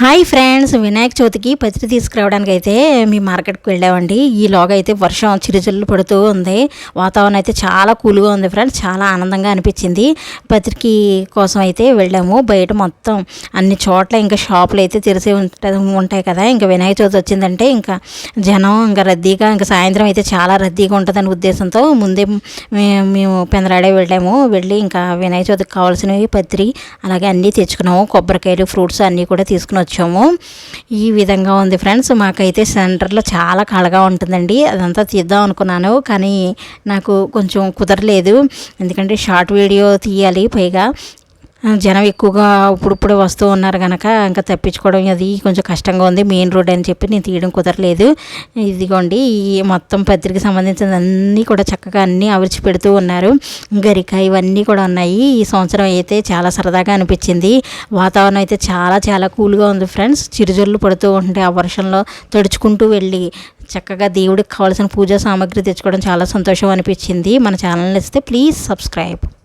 Hi friends Vinayaka చవితికి పత్రి తీసుకురావడానికి అయితే మీ మార్కెట్కి వెళ్ళామండి. ఈలోగా అయితే వర్షం చిరుజల్లు పడుతూ ఉంది. వాతావరణం అయితే చాలా కూల్గా ఉంది ఫ్రెండ్స్ చాలా ఆనందంగా అనిపించింది. పత్రికి కోసం అయితే వెళ్ళాము. బయట మొత్తం అన్ని చోట్ల ఇంకా షాపులు అయితే తెరిచి ఉంటాయి కదా. ఇంకా వినాయక చవితి వచ్చిందంటే ఇంకా జనం ఇంకా రద్దీగా ఇంకా సాయంత్రం అయితే చాలా రద్దీగా ఉంటుందని ఉద్దేశంతో ముందే మేము పెందరాడే వెళ్ళాము. వెళ్ళి ఇంకా వినాయక చవితికి కావాల్సినవి పత్రి అలాగే అన్నీ తెచ్చుకున్నాము. కొబ్బరికాయలు ఫ్రూట్స్ అన్నీ కూడా తీసుకుని వచ్చాము. ఈ విధంగా ఉంది ఫ్రెండ్స్. మాకైతే సెంటర్లో చాలా కళగా ఉంటుందండి. అదంతా తీద్దాం అనుకున్నాను. కానీ నాకు కొంచెం కుదరలేదు. ఎందుకంటే షార్ట్ వీడియో తీయాలి పైగా. జనం ఎక్కువగా ఇప్పుడిప్పుడే వస్తూ ఉన్నారు కనుక ఇంకా తప్పించుకోవడం అది కొంచెం కష్టంగా ఉంది. మెయిన్ రోడ్ అని చెప్పి నేను తీయడం కుదరలేదు. ఇదిగోండి ఈ మొత్తం పత్రిక సంబంధించిన అన్నీ కూడా చక్కగా అన్నీ అవిర్చి పెడుతూ ఉన్నారు గరిక ఇవన్నీ కూడా ఉన్నాయి. ఈ సంవత్సరం అయితే చాలా సరదాగా అనిపించింది. వాతావరణం అయితే చాలా చాలా కూల్గా ఉంది ఫ్రెండ్స్. చిరుజల్లు పడుతూ ఉంటే ఆ వర్షంలో తడుచుకుంటూ వెళ్ళి చక్కగా దేవుడికి కావాల్సిన పూజా సామాగ్రి తెచ్చుకోవడం చాలా సంతోషం అనిపించింది. మన ఛానల్ ఇస్తే ప్లీజ్ సబ్స్క్రైబ్.